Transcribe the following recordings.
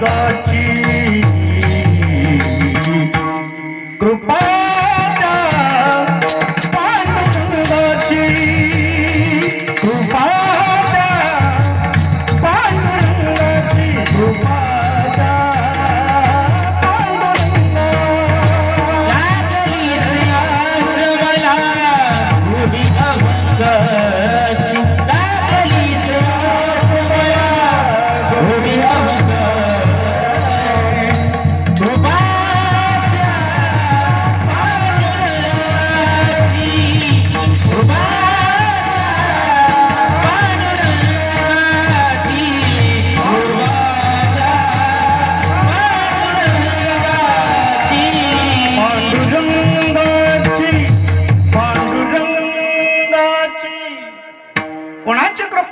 saudade.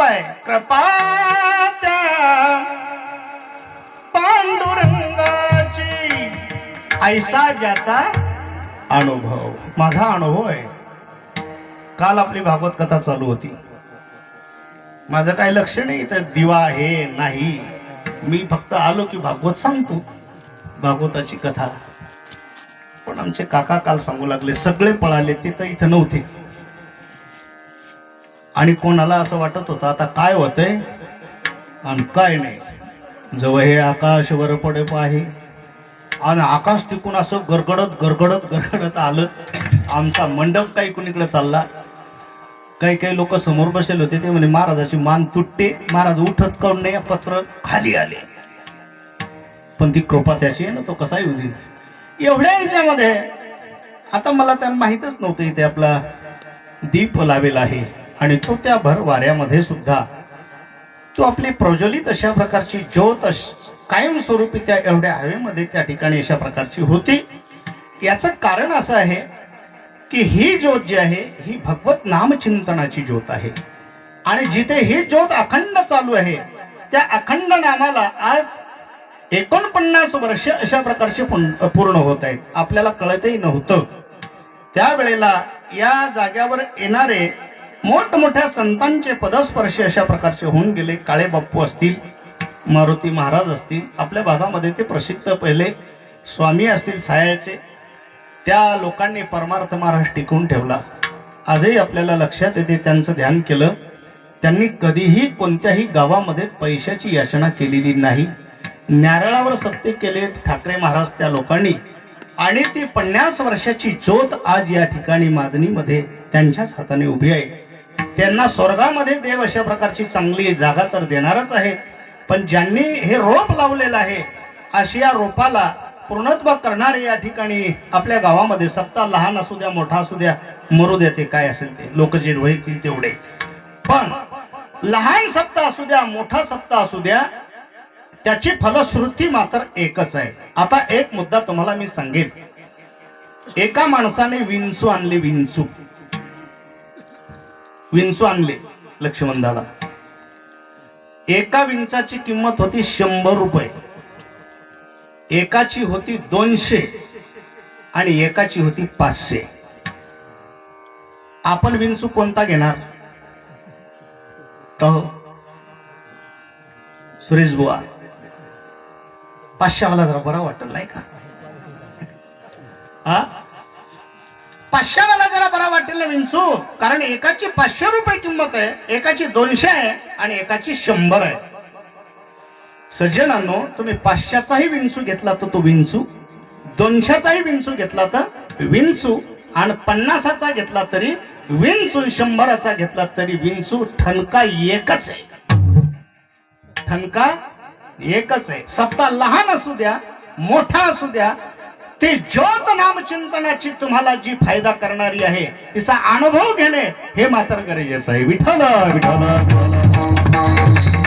कृपा त्या पांडुरंगाची. ऐसा ज्याचा अनुभव. माझा अनुभव आहे. काल आपली भागवत कथा चालू होती. माझं काही लक्ष नाही तर दिवा आहे नाही. मी फक्त आलो की भागवत सांगतो भागवताची कथा. पण आमचे काका काल सांगू लागले सगळे पळाले ते तर इथं नव्हते. आणि कोणाला असं वाटत होतं आता काय होतंय? आणि काय नाही. जवळ हे आकाश वर पडे आहे आणि आकाश तिकून असं गरगडत गरगडत गरगडत आलं. आमचा मंडप काही कुणीकडे चालला. काही काही लोक समोर बसले होते. ते म्हणे महाराजाची मान तुटते. महाराज उठत काऊन नाही? पत्र खाली आले. पण ती कृपा त्याची आहे ना तो कसा येऊ दे एवढ्या याच्यामध्ये आता मला त्यांना माहीतच नव्हतं इथे आपला दीप लावेला आहे. आणि तो त्या भर वाऱ्यामध्ये सुद्धा तो आपली प्रज्वलित अशा प्रकारची ज्योत अश- कायमस्वरूपी त्या एवढ्या हवेमध्ये त्या ठिकाणी अशा प्रकारची होती. याचं कारण असं आहे की ही ज्योत जी आहे ही भगवत नामचिंतनाची ज्योत आहे. आणि जिथे ही ज्योत अखंड चालू आहे त्या अखंड नामाला आज एकोणपन्नास वर्ष अशा प्रकारचे पूर्ण होत आहेत. आपल्याला कळतही नव्हतं. त्यावेळेला या जाग्यावर येणारे मोठमोठ्या संतांचे पदस्पर्शी अशा प्रकारचे होऊन गेले. काळे बाप्पू असतील मारुती महाराज असतील आपल्या भागामध्ये ते प्रसिद्ध पहिले स्वामी असतील सायाचे. त्या लोकांनी परमार्थ महाराज टिकवून ठेवला. आजही आपल्याला लक्षात येते त्यांचं ध्यान केलं. त्यांनी कधीही कोणत्याही गावामध्ये पैशाची याचना केलेली नाही. नारळावर सत्य केले ठाकरे महाराज त्या लोकांनी. आणि ती पन्नास वर्षाची ज्योत आज या ठिकाणी मादनीमध्ये त्यांच्याच हाताने उभी आहे. त्यांना स्वर्गामध्ये देव अशा प्रकारची चांगली जागा तर देणारच आहे. पण ज्यांनी हे रोप लावलेलं आहे अशी या रोपाला पूर्णत्व करणारे या ठिकाणी आपल्या गावामध्ये सप्ताह लहान असू द्या मोठा असू द्या मरू द्या ते काय असेल ते. लोक जे होईल तेवढे. पण लहान सप्ताह असू द्या मोठा सप्ताह असू द्या त्याची फलश्रुती मात्र एकच आहे. आता एक मुद्दा तुम्हाला मी सांगेन. एका माणसाने विंचू आणली विंचू. विंचू आणले लक्ष्मण दादा एका विंचाची किंमत होती शंभर रुपये. एकाची होती दोनशे आणि एकाची होती पाचशे. आपण विंचू कोणता घेणार? का हो? सुरेश बुवा. पाचशे मला जरा बरा वाटत नाही का? हा? पाचशेवाला जरा बरा वाटेल ना विंचू? कारण एकाची पाचशे रुपये किंमत आहे एकाची दोनशे आहे आणि एकाची शंभर आहे. सज्जनांनो तुम्ही पाचशेचाही विंचू घेतला तर तो विंचू. दोनशेचाही विंचू घेतला तर विंचू. आणि पन्नासाचा घेतला तरी विंचू शंभराचा घेतला तरी विंचू. ठणका एकच आहे. ठणका एकच आहे. सत्ता लहान असू द्या मोठा असू द्या ती ज्योत नामचिंतनाची तुम्हाला जी फायदा करणारी आहे तिचा अनुभव घेणे हे मात्र गरजेचं आहे. विठ्ठल विठ्ठल. विठ्ठल